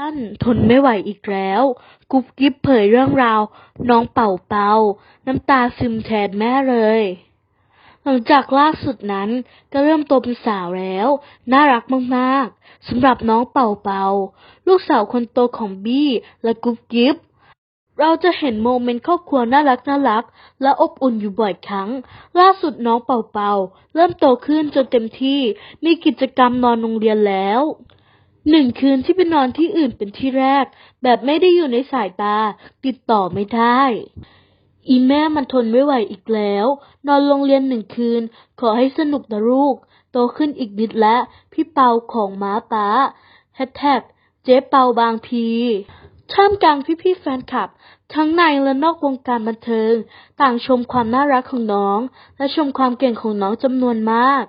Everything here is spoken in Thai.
ท่านทนไม่ไหวอีกแล้ว กุ๊บกิ๊บเผยเรื่องราว น้องเป่าเป่า น้ำตาซึมแทนแม่เลย หลังจากล่าสุดนั้นก็เริ่มโตเป็นสาวแล้ว น่ารักมากๆสำหรับน้องเป่าเป่า ลูกสาวคนโตของบี้และกุ๊บกิ๊บเราจะเห็นโมเมนต์ครอบครัวน่ารักน่ารัก และอบอุ่นอยู่บ่อยครั้ง ล่าสุดน้องเป่าเป่า เริ่มโตขึ้นจนเต็มที่ มีกิจกรรมนอนโรงเรียนแล้ว หนึ่งคืนที่ไปนอนที่อื่นเป็นที่แรก แบบไม่ได้อยู่ในสายตา ติดต่อไม่ได้ อีแม่มันทนไม่ไหวอีกแล้ว นอนโรงเรียนหนึ่งคืน ขอให้สนุกนะลูก โตขึ้นอีกนิดและพี่เปาของม้าป้าแฮชแท็กเจ๊เปาบางพีท่ามกลางพี่ๆแฟนคลับ ทั้งในและนอกวงการบันเทิง ต่างชมความน่ารักของน้อง และชมความเก่งของน้องจำนวนมาก